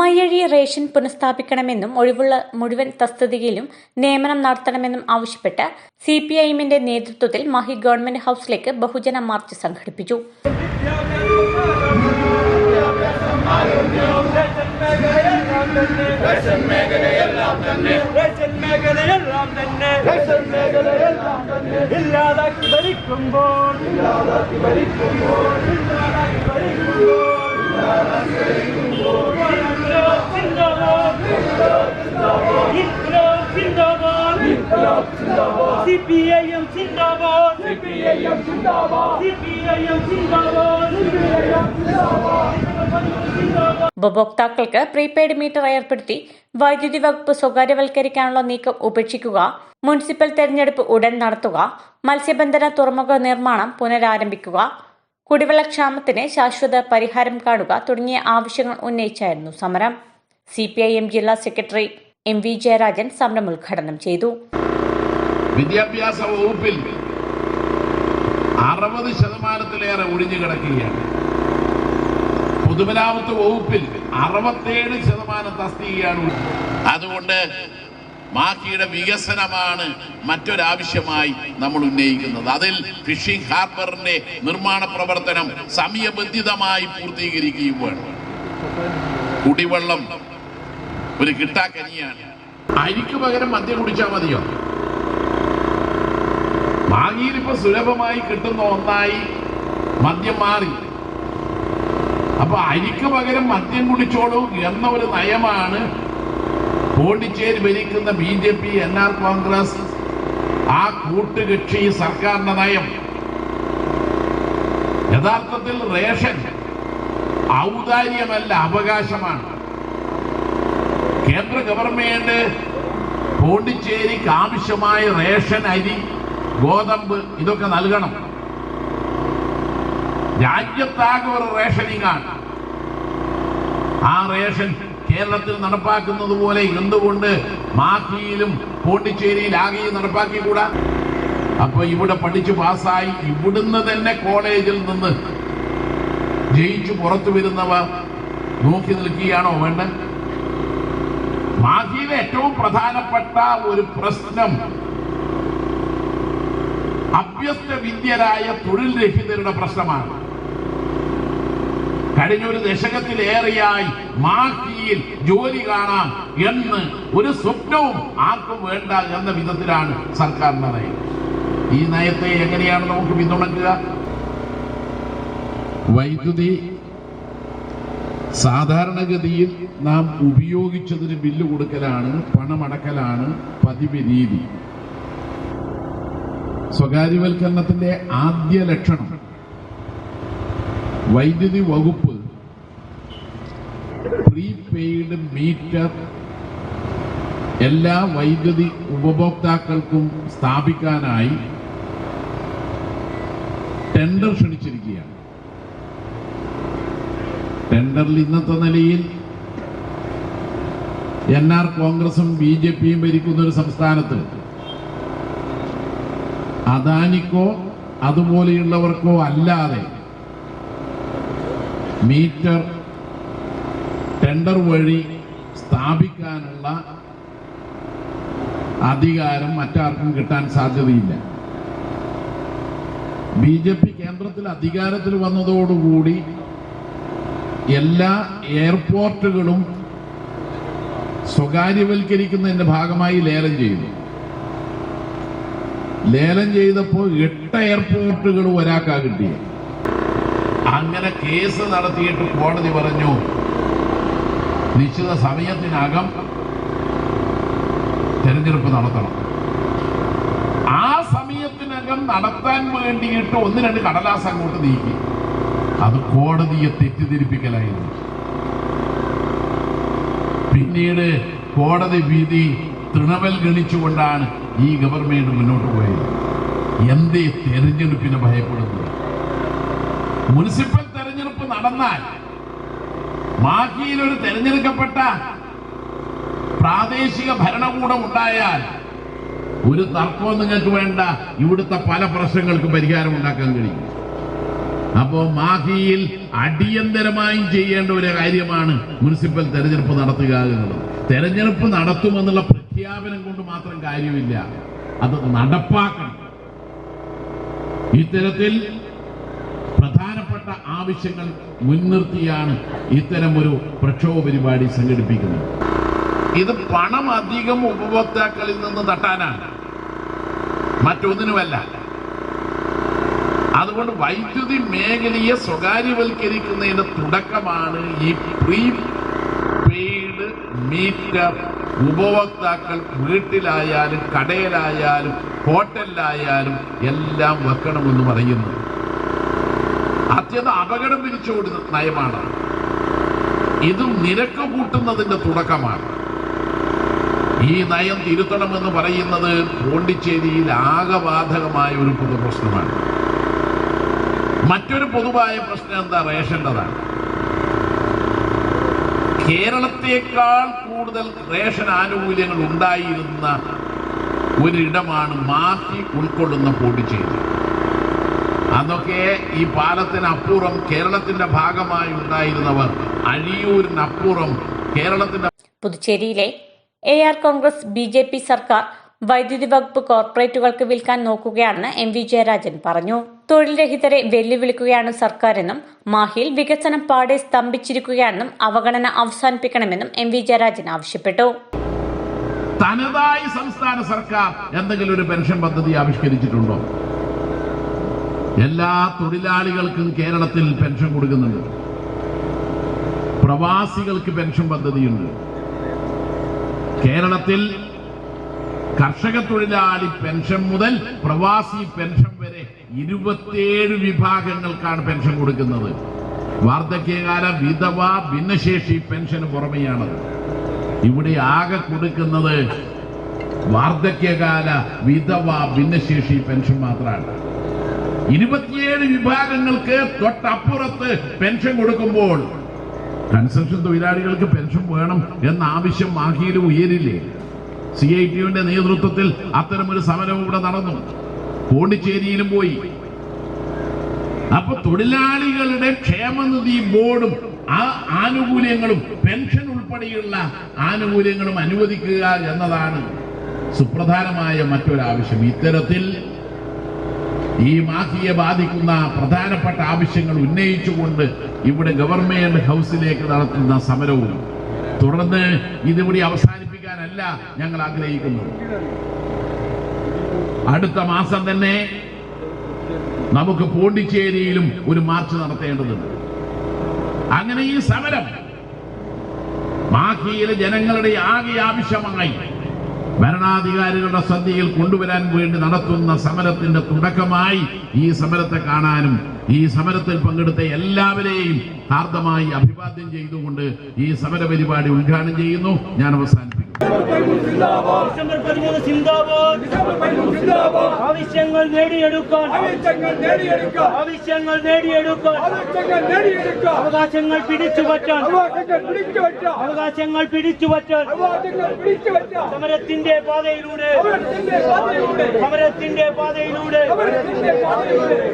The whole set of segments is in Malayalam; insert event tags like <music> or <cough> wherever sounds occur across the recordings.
മയ്യഴി റേഷൻ പുനഃസ്ഥാപിക്കണമെന്നും ഒഴിവുള്ള മുഴുവൻ തസ്തികയിലും നിയമനം നടത്തണമെന്നും ആവശ്യപ്പെട്ട് സി പി ഐ എമ്മിന്റെ നേതൃത്വത്തിൽ മഹി ഗവൺമെന്റ് ഹൌസിലേക്ക് ബഹുജന മാർച്ച് സംഘടിപ്പിച്ചു. റേഷൻ മേഖലയെല്ലാം തന്നെ റേഷൻ മേഖലയെല്ലാം തന്നെ റേഷൻ മേഖലയെല്ലാം തന്നെ ഇല്ലാതാക്കി ഭരിക്കുമ്പോൾ ഇല്ലാതാക്കി ഭരിക്കുമ്പോൾ ഇല്ലാതാക്കി ഭരിക്കുമ്പോൾ സിപിഐഎം സിന്ദാബാദ് സിപിഐഎം സിന്ദാബാദ് സിപിഐഎം സിന്ദാബാദ് ഉപഭോക്താക്കൾക്ക് പ്രീപെയ്ഡ് മീറ്റർ ഏർപ്പെടുത്തി വൈദ്യുതി വകുപ്പ് സ്വകാര്യവൽക്കരിക്കാനുള്ള നീക്കം ഉപേക്ഷിക്കുക മുനിസിപ്പൽ തെരഞ്ഞെടുപ്പ് ഉടൻ നടത്തുക മത്സ്യബന്ധന തുറമുഖ നിർമ്മാണം പുനരാരംഭിക്കുക കുടിവെള്ളക്ഷാമത്തിന് ശാശ്വത പരിഹാരം കാണുക തുടങ്ങിയ ആവശ്യങ്ങൾ ഉന്നയിച്ചായിരുന്നു സമരം. സി ജില്ലാ സെക്രട്ടറി എം വി ജയരാജൻ സമരം ഉദ്ഘാടനം ചെയ്തു. വിദ്യാഭ്യാസ വകുപ്പിൽ അറുപത് ശതമാനത്തിലേറെ ഒഴിഞ്ഞു കിടക്കുകയാണ് പൊതുമരാമത്ത് വകുപ്പിൽ അറുപത്തേഴ് ശതമാനം തസ്തികയാണ്. അതുകൊണ്ട് മാക്കിയുടെ വികസനമാണ് മറ്റൊരാവശ്യമായി നമ്മൾ ഉന്നയിക്കുന്നത്. അതിൽ ഫിഷിംഗ് ഹാർബറിന്റെ നിർമ്മാണ പ്രവർത്തനം സമയബന്ധിതമായി പൂർത്തീകരിക്കുകയും വേണം. കുടിവെള്ളം ഒരു കിട്ടാക്കനിയാണ് അരിക്ക് പകരം മദ്യം കുടിച്ചാൽ മതിയോ? മാങ്ങിയിൽ ഇപ്പൊ സുലഭമായി കിട്ടുന്ന ഒന്നായി മദ്യം മാറി. അപ്പൊ അരിക്ക് പകരം മദ്യം കുടിച്ചോളൂ എന്ന ഒരു നയമാണ് പോണ്ടിച്ചേരി ഭരിക്കുന്ന B J P N R Congress ആ കൂട്ടുകക്ഷി സർക്കാരിന്റെ നയം. യഥാർത്ഥത്തിൽ റേഷൻ ഔദാര്യമല്ല അവകാശമാണ്. കേന്ദ്ര ഗവൺമെന്റ് പോണ്ടിച്ചേരിക്ക് ആവശ്യമായ റേഷൻ അരി ഗോതമ്പ് ഇതൊക്കെ നൽകണം. രാജ്യത്താകെ ഒരു റേഷനിങ് ആണ് ആ റേഷൻ കേരളത്തിൽ നടപ്പാക്കുന്നത് പോലെ എന്തുകൊണ്ട് മാഹിയിലും പോണ്ടിച്ചേരിയിൽ ആകെയും നടപ്പാക്കിക്കൂടാ? അപ്പൊ ഇവിടെ പഠിച്ചു പാസ്സായി ഇവിടുന്ന് തന്നെ കോളേജിൽ നിന്ന് ജയിച്ചു പുറത്തു വരുന്നവർ നോക്കി നിൽക്കുകയാണോ വേണ്ട? മാഹിയിലെ ഏറ്റവും പ്രധാനപ്പെട്ട ഒരു പ്രശ്നം അഭ്യസ്ത വിദ്യരായ തൊഴിൽ രഹിതരുടെ പ്രശ്നമാണ്. കഴിഞ്ഞ ഒരു ദശകത്തിലേറെയായി മാക്കിയിൽ ജോലി കാണാം എന്ന് ഒരു സ്വപ്നവും ആർക്കും വേണ്ട എന്ന വിധത്തിലാണ് സർക്കാരിന്റെ നയം ഈ നയത്തെ എങ്ങനെയാണ് നമുക്ക് പിന്തുണക്കുക വൈദ്യുതി സാധാരണഗതിയിൽ നാം ഉപയോഗിച്ചതിന് ബില്ല് കൊടുക്കലാണ് പണമടക്കലാണ് പതിവ് രീതി. സ്വകാര്യവൽക്കരണത്തിന്റെ ആദ്യ ലക്ഷണം വൈദ്യുതി വകുപ്പ് പ്രീപെയ്ഡ് മീറ്റർ എല്ലാ വൈദ്യുതി ഉപഭോക്താക്കൾക്കും സ്ഥാപിക്കാനായി ടെൻഡർ ക്ഷണിച്ചിരിക്കുകയാണ്. ടെൻഡറിൽ ഇന്നത്തെ നിലയിൽ എൻ ആർ കോൺഗ്രസും ബി ജെ പിയും ഭരിക്കുന്ന ഒരു സംസ്ഥാനത്ത് അദാനിക്കോ അതുപോലെയുള്ളവർക്കോ അല്ലാതെ മീറ്റർ ടെൻഡർ വഴി സ്ഥാപിക്കാനുള്ള അധികാരം മറ്റാർക്കും കിട്ടാൻ സാധ്യതയില്ല. ബി ജെ പി കേന്ദ്രത്തിൽ അധികാരത്തിൽ വന്നതോടുകൂടി എല്ലാ എയർപോർട്ടുകളും സ്വകാര്യവൽക്കരിക്കുന്നതിന്റെ ഭാഗമായി ലേലം ചെയ്തു ലേലം ചെയ്തപ്പോൾ എട്ട് എയർപോർട്ടുകൾ ഒരാൾക്കാ കിട്ടിയത്. അങ്ങനെ കേസ് നടത്തിയിട്ട് കോടതി പറഞ്ഞു നിശ്ചിത സമയത്തിനകം തെരഞ്ഞെടുപ്പ് നടത്തണം. ആ സമയത്തിനകം നടത്താൻ വേണ്ടിയിട്ട് ഒന്ന് രണ്ട് കടലാസ് അങ്ങോട്ട് നീക്കി. അത് കോടതിയെ തെറ്റിദ്ധരിപ്പിക്കലായിരുന്നു. പിന്നീട് കോടതി വിധി തൃണവൽ ഗണിച്ചുകൊണ്ടാണ് ഈ ഗവൺമെന്റ് മുന്നോട്ട് പോയത്. എന്തേ തെരഞ്ഞെടുപ്പിനെ ഭയപ്പെടുന്നത്? മുനിസിപ്പൽ തെരഞ്ഞെടുപ്പ് നടന്നാൽ മാഹിയിൽ ഒരു തെരഞ്ഞെടുക്കപ്പെട്ട പ്രാദേശിക ഭരണകൂടം ഉണ്ടായാൽ ഒരു തർക്കവും നിങ്ങൾക്ക് വേണ്ട. ഇവിടുത്തെ പല പ്രശ്നങ്ങൾക്കും പരിഹാരം ഉണ്ടാക്കാൻ കഴിയും. അപ്പോ മാഹിയിൽ അടിയന്തരമായും ചെയ്യേണ്ട ഒരു കാര്യമാണ് മുനിസിപ്പൽ തെരഞ്ഞെടുപ്പ് നടത്തുക എന്നുള്ളത്. തെരഞ്ഞെടുപ്പ് നടത്തുമെന്നുള്ള പ്രഖ്യാപനം കൊണ്ട് മാത്രം കാര്യമില്ല. അത് നടപ്പാക്കണം. ഇത്തരത്തിൽ പ്രധാനപ്പെട്ട ആവശ്യങ്ങൾ മുൻനിർത്തിയാണ് ഇത്തരം ഒരു പ്രക്ഷോഭ പരിപാടി സംഘടിപ്പിക്കുന്നത്. ഇത് പണം അധികം ഉപഭോക്താക്കളിൽ നിന്ന് തട്ടാനാണ്. മറ്റൊന്നിനുമല്ല. അതുകൊണ്ട് വൈദ്യുതി മേഖലയെ സ്വകാര്യവൽക്കരിക്കുന്നതിന്റെ തുടക്കമാണ് ഈ പ്രീ പെയ്ഡ് മീറ്റർ ഉപഭോക്താക്കൾ വീട്ടിലായാലും കടയിലായാലും ഹോട്ടലിലായാലും എല്ലാം വെക്കണമെന്ന് പറയുന്നത് അത്യന്തം അപകടം പിരിച്ചോടുന്ന നയമാണ് ഇതും നിരക്ക് കൂട്ടുന്നതിന്റെ തുടക്കമാണ്. ഈ നയം തിരുത്തണമെന്ന് പറയുന്നത് പോണ്ടിച്ചേരിയിൽ ആകബാധകമായ ഒരു പൊതുപ്രശ്നമാണ്. മറ്റൊരു പൊതുവായ പ്രശ്നം എന്താ? റേഷന്റെതാണ് കേരളത്തെക്കാൾ കൂടുതൽ റേഷൻ ആനുകൂല്യങ്ങൾ ഉണ്ടായിരുന്ന ഒരിടമാണ് മാറ്റി ഉൾക്കൊള്ളുന്ന പോണ്ടിച്ചേരി. അന്നൊക്കെ ഈ പാലത്തിനപ്പുറം കേരളത്തിന്റെ ഭാഗമായി ഉണ്ടായിരുന്നവർ അഴിയൂരിനപ്പുറം കേരളത്തിന്റെ പുതുച്ചേരിയിലെ A R Congress B J P സർക്കാർ വൈദ്യുതി വകുപ്പ് കോർപ്പറേറ്റുകൾക്ക് വിൽക്കാൻ നോക്കുകയാണെന്ന് എം വി ജയരാജൻ പറഞ്ഞു. തൊഴിൽ രഹിതരെ വെല്ലുവിളിക്കുകയാണ് സർക്കാരെന്നും മാഹിയിൽ വികസനം പാടെ സ്തംഭിച്ചിരിക്കുകയാണെന്നും അവഗണന അവസാനിപ്പിക്കണമെന്നും എം വി ജയരാജൻ ആവശ്യപ്പെട്ടു. തനതായി സംസ്ഥാന സർക്കാർ എന്തെങ്കിലും ഒരു പെൻഷൻ പദ്ധതി ആവിഷ്കരിച്ചിട്ടുണ്ടോ? എല്ലാ തൊഴിലാളികൾക്കും കേരളത്തിൽ പെൻഷൻ കൊടുക്കുന്നുണ്ട്. പ്രവാസികൾക്ക് പെൻഷൻ പദ്ധതിയുണ്ട്. കേരളത്തിൽ കർഷക തൊഴിലാളി പെൻഷൻ മുതൽ പ്രവാസി പെൻഷൻ വരെ ഇരുപത്തിയേഴ് വിഭാഗങ്ങൾക്കാണ് പെൻഷൻ കൊടുക്കുന്നത്. വാർദ്ധക്യകാല വിധവ ഭിന്നശേഷി പെൻഷന് പുറമെയാണത് ഇവിടെ ആകെ കൊടുക്കുന്നത് വാർദ്ധക്യകാല വിധവ ഭിന്നശേഷി പെൻഷൻ മാത്രമാണ്. ഇരുപത്തിയേഴ് വിഭാഗങ്ങൾക്ക് തൊട്ടപ്പുറത്ത് പെൻഷൻ കൊടുക്കുമ്പോൾ കൺസ്ട്രക്ഷൻ തൊഴിലാളികൾക്ക് പെൻഷൻ വേണം എന്ന ആവശ്യം മാഹിയിൽ ഉയരില്ലേ? സി ഐ ടിയുടെ നേതൃത്വത്തിൽ അത്തരമൊരു സമരം ഇവിടെ നടന്നു. പോണ്ടിച്ചേരിയിലും പോയി. അപ്പൊ തൊഴിലാളികളുടെ ക്ഷേമനിധി ബോർഡും ആ ആനുകൂല്യങ്ങളും പെൻഷൻ ഉൾപ്പെടെയുള്ള ആനുകൂല്യങ്ങളും അനുവദിക്കുക എന്നതാണ് സുപ്രധാനമായ മറ്റൊരാവശ്യം. ഇത്തരത്തിൽ ഈ മാഫിയെ ബാധിക്കുന്ന പ്രധാനപ്പെട്ട ആവശ്യങ്ങൾ ഉന്നയിച്ചുകൊണ്ട് ഇവിടെ ഗവൺമെന്റ് ഹൗസിലേക്ക് നടത്തുന്ന സമരവും തുടർന്ന് ഇതിവിടെ അവസാനിപ്പിക്കാനല്ല ഞങ്ങൾ ആഗ്രഹിക്കുന്നത്. അടുത്ത മാസം തന്നെ നമുക്ക് പോണ്ടിച്ചേരിയിലും ഒരു മാർച്ച് നടത്തേണ്ടതുണ്ട്. അങ്ങനെ ഈ സമരം മാഹിയിലെ ജനങ്ങളുടെ ആകെ ആവശ്യമായി ഭരണാധികാരികളുടെ ശ്രദ്ധയിൽ കൊണ്ടുവരാൻ വേണ്ടി നടത്തുന്ന സമരത്തിന്റെ തുടക്കമായി ഈ സമരത്തെ കാണാനും ഈ സമരത്തിൽ പങ്കെടുത്ത എല്ലാവരെയും ഹാർദമായി അഭിവാദ്യം ചെയ്തുകൊണ്ട് ഈ സമര പരിപാടി ഉദ്ഘാടനം ചെയ്യുന്നു. ഞാൻ അവസാനിപ്പിക്കുന്നു. ഡിസംബർ പതിമൂന്ന് സിന്ദാബാദ് ആവശ്യങ്ങൾ നേടിയെടുക്കാൻ ആവശ്യങ്ങൾ നേടിയെടുക്കാൻ അവകാശങ്ങൾ പിടിച്ചുപറ്റാൻ അവകാശങ്ങൾ പിടിച്ചുപറ്റാൻ സമരത്തിന്റെ പാതയിലൂടെ സമരത്തിന്റെ പാതയിലൂടെ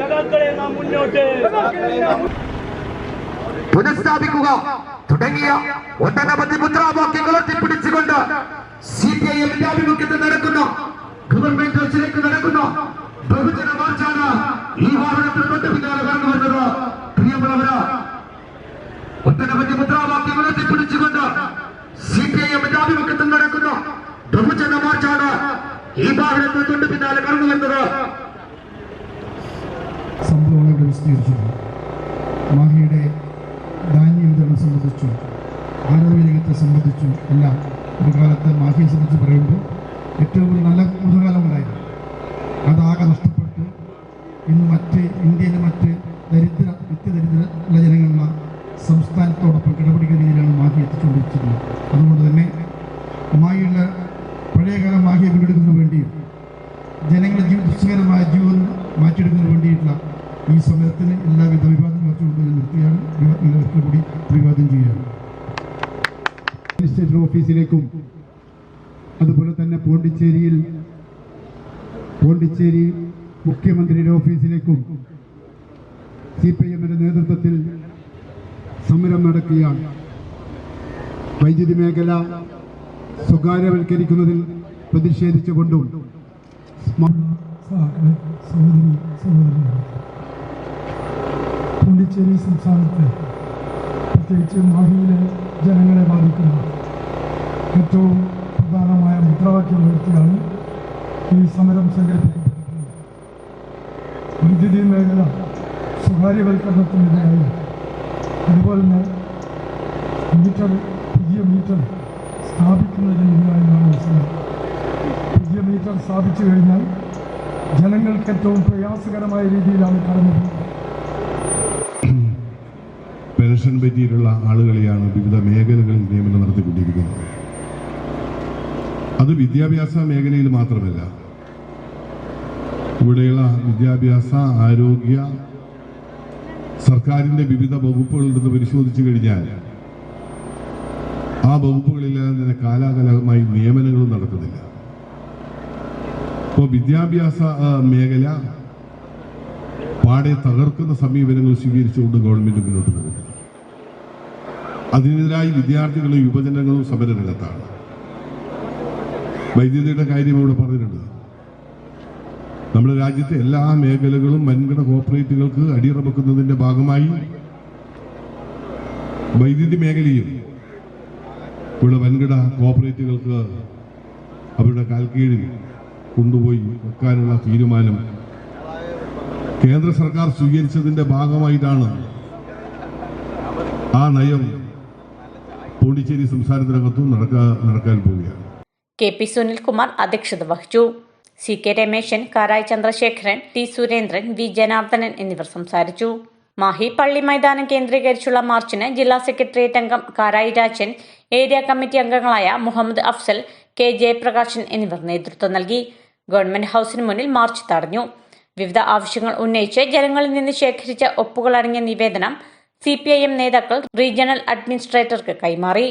സഖാക്കളെ നാം മുന്നോട്ട് പുനഃസ്ഥാപിക്കുക. തുടങ്ങിയ ഒട്ടനവധി മുദ്രാവാക്യങ്ങൾ ഒട്ടിപ്പിടിച്ചുകൊണ്ട് സി പി ഐ എമ്മിന്റെ ആഭിമുഖ്യത്തിൽ നടക്കുന്ന. ഗവൺമെന്റ് ഹൗസിലേക്ക് നടക്കുന്ന. ബഹുജന മാർച്ചാണ് ഈ വാഹനത്തിന് തൊട്ട് പിന്നാലെ കടന്നു വരുന്നത്. പ്രിയമുള്ളവര് ഒട്ടനവധി മുദ്രാവാക്യങ്ങൾ ഒട്ടിപ്പിടിച്ചുകൊണ്ട് സി പി ഐ എമ്മിന്റെ ആഭിമുഖ്യത്തിൽ നടക്കുന്ന. ബഹുജന മാർച്ചാണ് ഈ വാഹനത്തിന് തൊട്ട് പിന്നാലെ കടന്നു വരുന്നത്. സംഭവങ്ങൾ വിശദീകരിച്ചു മാഹിയുടെ ആരോഗ്യരംഗത്തെ സംബന്ധിച്ചു എല്ലാം ഒരു കാലത്ത് മാഹിയെ സംബന്ധിച്ച് പറയുമ്പോൾ ഏറ്റവും ഒരു നല്ല മുതകാലം ഉണ്ടായിരുന്നു. അതാകെ നഷ്ടപ്പെട്ട്. ഇന്ന് മറ്റ് ഇന്ത്യയിലെ മറ്റ് ദരിദ്ര നിത്യദരിദ്ര ഉള്ള ജനങ്ങളുള്ള സംസ്ഥാനത്തോടൊപ്പം കിടപിടിക്കുന്ന രീതിയിലാണ് മാഹി എത്തിച്ചുകൊണ്ടിരിക്കുന്നത്. അതുകൊണ്ട് തന്നെ മാഹിയുള്ള പഴയകാല മാഹിയെ വീണ്ടെടുക്കുന്നതിന് വേണ്ടിയും ജനങ്ങളുടെ ജീവിത ദുഃഖകരമായ ജീവൻ മാറ്റിയെടുക്കുന്നതിന് വേണ്ടിയിട്ടുള്ള ഈ സമരത്തിന് എല്ലാവിധ വിവാദം വെച്ചുകൊണ്ട് നിർത്തിയാണ് എല്ലാവർക്കും കൂടി അഭിവാദ്യം ചെയ്യുകയാണ്. അഡ്മിനിസ്ട്രേറ്റർ ഓഫീസിലേക്കും അതുപോലെ തന്നെ പോണ്ടിച്ചേരിയിൽ പോണ്ടിച്ചേരി മുഖ്യമന്ത്രിയുടെ ഓഫീസിലേക്കും സി പി എമ്മിന്റെ നേതൃത്വത്തിൽ സമരം നടക്കുകയാണ്. വൈദ്യുതി മേഖല സ്വകാര്യവൽക്കരിക്കുന്നതിൽ പ്രതിഷേധിച്ചുകൊണ്ടും പോണ്ടിച്ചേരി സംസ്ഥാനത്ത് പ്രത്യേകിച്ച് മാഹിയിലെ ജനങ്ങളെ ബാധിക്കുന്ന. ഏറ്റവും പ്രധാനമായ മുദ്രാവാക്യം ഉയർത്തിയാണ് ഈ സമരം സംഘടിപ്പിക്കപ്പെട്ടിട്ടുള്ളത് വൈദ്യുതി മേഖല സ്വകാര്യവൽക്കരണത്തിനെതിരായി. അതുപോലെ തന്നെ മീറ്റർ പുതിയ മീറ്റർ സ്ഥാപിക്കുന്നതിനെതിരായാണ് നാം മനസ്സിലാക്കി പുതിയ മീറ്റർ സ്ഥാപിച്ചു കഴിഞ്ഞാൽ ജനങ്ങൾക്ക് ഏറ്റവും പ്രയാസകരമായ രീതിയിലാണ് കടന്നു <clears throat> പെൻഷൻ പറ്റിയിട്ടുള്ള ആളുകളെയാണ് വിവിധ മേഖലകളിൽ നിയമനം നടത്തിക്കൊണ്ടിരിക്കുന്നത്. അത് വിദ്യാഭ്യാസ മേഖലയിൽ മാത്രമല്ല. ഇവിടെയുള്ള വിദ്യാഭ്യാസ ആരോഗ്യ സർക്കാരിന്റെ വിവിധ വകുപ്പുകളിൽ നിന്ന് പരിശോധിച്ചു കഴിഞ്ഞാൽ ആ വകുപ്പുകളിലെല്ലാം തന്നെ കാലാകാലമായി നിയമനങ്ങളും നടക്കുന്നില്ല. ഇപ്പോൾ വിദ്യാഭ്യാസ മേഖല പാടെ തകർക്കുന്ന സമീപനങ്ങൾ സ്വീകരിച്ചുകൊണ്ട് ഗവൺമെന്റ് മുന്നോട്ട് പോകുന്നു. അതിനെതിരായി വിദ്യാർത്ഥികളും യുവജനങ്ങളും സമരരംഗത്താണ്. വൈദ്യുതിയുടെ കാര്യം ഇവിടെ പറഞ്ഞിട്ടുണ്ട്. നമ്മുടെ രാജ്യത്തെ എല്ലാ മേഖലകളും വൻകിട കോർപ്പറേറ്റുകൾക്ക് അടിയറവെക്കുന്നതിന്റെ ഭാഗമായി വൈദ്യുതി മേഖലയും ഇവിടെ വൻകിട കോർപ്പറേറ്റുകൾക്ക് അവരുടെ കാൽക്കീഴിൽ കൊണ്ടുപോയി വെക്കാനുള്ള തീരുമാനം കേന്ദ്ര സർക്കാർ സ്വീകരിച്ചതിന്റെ ഭാഗമായിട്ടാണ് ആ നയം പോണ്ടിച്ചേരി സംസ്ഥാനത്തിനകത്തും നടക്കാ നടക്കാൻ പോവുകയാണ്. കെ പി സുനിൽകുമാർ അധ്യക്ഷത വഹിച്ചു. C K Rameshan Karai Chandrasekharan T Surendran V Janardhanan എന്നിവർ സംസാരിച്ചു. മാഹി പള്ളി മൈതാനം കേന്ദ്രീകരിച്ചുള്ള മാർച്ചിന് ജില്ലാ സെക്രട്ടേറിയറ്റ് അംഗം കാരായി രാജൻ ഏരിയ കമ്മിറ്റി അംഗങ്ങളായ മുഹമ്മദ് അഫ്സൽ കെ ജയപ്രകാശൻ എന്നിവർ നേതൃത്വം നൽകി. ഗവൺമെന്റ് ഹൌസിന് മുന്നിൽ മാർച്ച് തടഞ്ഞു. വിവിധ ആവശ്യങ്ങൾ ഉന്നയിച്ച് ജനങ്ങളിൽ നിന്ന് ശേഖരിച്ച ഒപ്പുകളടങ്ങിയ നിവേദനം സി നേതാക്കൾ റീജിയണൽ അഡ്മിനിസ്ട്രേറ്റർക്ക് കൈമാറി.